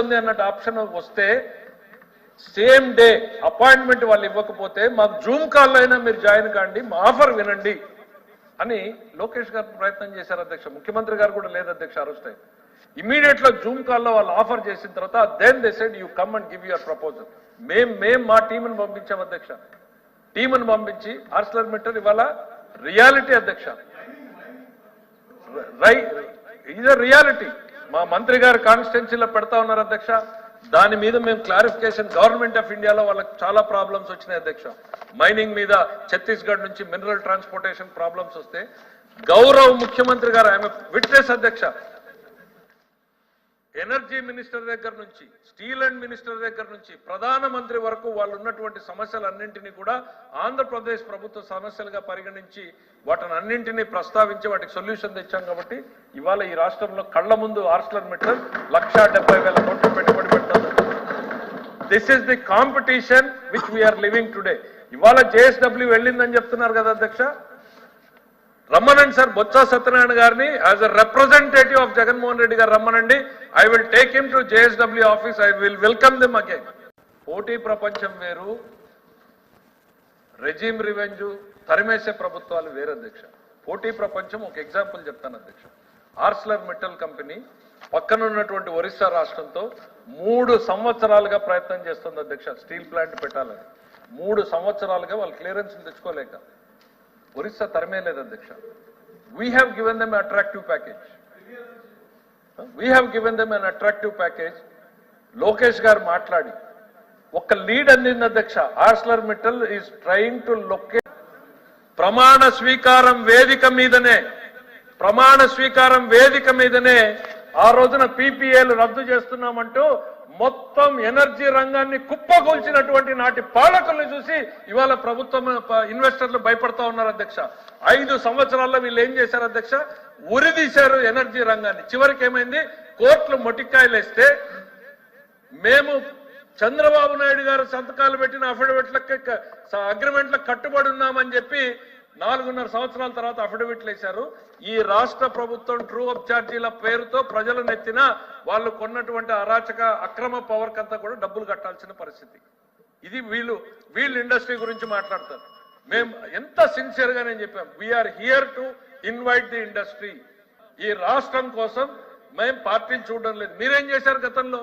వస్తుంది అన్నట్టు ఆప్షన్ వస్తే సేమ్ డే అపాయింట్మెంట్ వాళ్ళు ఇవ్వకపోతే మాకు జూమ్ కాల్లో అయినా మీరు జాయిన్ కాండి మా ఆఫర్ వినండి అని లోకేష్ గారు ప్రయత్నం చేశారు అధ్యక్ష. ముఖ్యమంత్రి గారు కూడా లేదు అధ్యక్ష అరుస్తాయి ఇమీడియట్లో జూమ్ కాల్లో వాళ్ళు ఆఫర్ చేసిన తర్వాత then they said you come and give your proposal మేం మేం మా టీంని పంపించాం అధ్యక్ష. టీంని పంపించి ఆర్సలర్ మీటర్ ఇవాళ రియాలిటీ అధ్యక్ష. రై ఇది రియాలిటీ. మా మంత్రి గారు కాన్స్టిట్యున్సీలో పెడతా ఉన్నారు అధ్యక్ష. దాని మీద మేము క్లారిఫికేషన్ గవర్నమెంట్ ఆఫ్ ఇండియాలో వాళ్ళకి చాలా ప్రాబ్లమ్స్ వచ్చినాయి అధ్యక్ష. మైనింగ్ మీద ఛత్తీస్గఢ్ నుంచి మినరల్ ట్రాన్స్పోర్టేషన్ ప్రాబ్లమ్స్ వస్తే గౌరవ్ ముఖ్యమంత్రి గారు ఆమె విట్నెస్ అధ్యక్ష ఎనర్జీ మినిస్టర్ దగ్గర నుంచి స్టీల్ అండ్ మినిస్టర్ దగ్గర నుంచి ప్రధానమంత్రి వరకు వాళ్ళు ఉన్నటువంటి సమస్యలన్నింటినీ కూడా ఆంధ్రప్రదేశ్ ప్రభుత్వ సమస్యలుగా పరిగణించి వాటిని అన్నింటినీ ప్రస్తావించి వాటికి సొల్యూషన్ తెచ్చాం కాబట్టి ఇవాళ ఈ రాష్ట్రంలో కళ్ళ ముందు ఆర్స్లర్ మీటర్ లక్ష డెబ్బై వేల కోట్లు పెట్టుబడి పెట్టారు this is the competition which we are living today ఇవాళ జేఎస్డబ్ల్యూ వెళ్ళిందని చెప్తున్నారు కదా అధ్యక్ష? రమ్మనండి సార్. బొత్స సత్యనారాయణ గారిని as a representative of Jaganmohan Reddy గారు రమ్మనండి. I will take him to JSW office I will welcome them again పోటీ ప్రపంచం వేరు. రెజీమ్ రివెంజ్ తరిమేసే ప్రభుత్వాలు వేరు అధ్యక్ష. పోటీ ప్రపంచం ఒక ఎగ్జాంపుల్ చెప్తాను అధ్యక్ష. ఆర్స్లర్ మెటల్ కంపెనీ పక్కన ఉన్నటువంటి ఒరిస్సా రాష్ట్రంతో మూడు సంవత్సరాలుగా ప్రయత్నం చేస్తుంది అధ్యక్ష. స్టీల్ ప్లాంట్ పెట్టాలని. మూడు సంవత్సరాలుగా వాళ్ళు క్లియరెన్స్ తెచ్చుకోలేక. ఒరిస్సా తరమే లేదు అధ్యక్ష. We have given them attractive package we have given them an attractive package Lokesh గారు మాట్లాడి ఒక లీడ్ అందింది అధ్యక్ష. Arcelor Mittal is trying to locate ప్రమాణ స్వీకారం వేదిక మీదనే ప్రమాణ స్వీకారం వేదిక మీదనే ఆ రోజున పీపీఏలు రద్దు చేస్తున్నామంటూ మొత్తం ఎనర్జీ రంగాన్ని కుప్పగొల్చినటువంటి నాటి పాలకుల్ని చూసి ఇవాళ ప్రభుత్వం ఇన్వెస్టర్లు భయపడతా ఉన్నారు అధ్యక్ష. ఐదు సంవత్సరాల్లో వీళ్ళు ఏం చేశారు అధ్యక్ష? ఉరిదీశారు ఎనర్జీ రంగాన్ని. చివరికి ఏమైంది? కోట్లు మొటికాయలేస్తే మేము చంద్రబాబు నాయుడు గారు సంతకాలు పెట్టిన అఫిడవిట్లకి అగ్రిమెంట్లకు కట్టుబడి ఉన్నామని చెప్పి నాలుగున్నర సంవత్సరాల తర్వాత అఫిడవిట్లు వేశారు. ఈ రాష్ట్ర ప్రభుత్వం ట్రూ అప్ ఛార్జీల పేరుతో ప్రజలు నెత్తిన వాళ్ళు కొన్నటువంటి అరాచక అక్రమ పవర్ కంతా కూడా డబ్బులు కట్టాల్సిన పరిస్థితి. ఇది వీళ్ళు వీళ్ళు ఇండస్ట్రీ గురించి మాట్లాడతారు. మేము ఎంత సిన్సియర్గా నేను చెప్పాం we are here to invite the industry ఈ రాష్ట్రం కోసం మేము పార్టీలు చూడడం లేదు. మీరేం చేశారు గతంలో.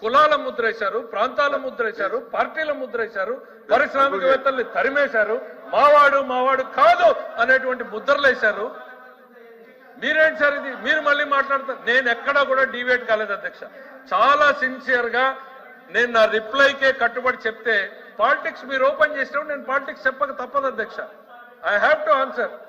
కులాల ముద్ర వేశారు ప్రాంతాల ముద్ర వేశారు పార్టీల ముద్ర వేశారు పారిశ్రామికవేత్తల్ని తరిమేశారు మావాడు మావాడు కాదు అనేటువంటి ముద్రలు వేశారు. మీరేంటి సార్ ఇది? మీరు మళ్ళీ మాట్లాడతారు నేను ఎక్కడా కూడా డివేట్ కాలేదు అధ్యక్ష. చాలా సిన్సియర్గా నేను నా రిప్లైకే కట్టుబడి చెప్తే పాలిటిక్స్ మీరు ఓపెన్ చేసినప్పుడు నేను పాలిటిక్స్ చెప్పక తప్పదు అధ్యక్ష. I have to answer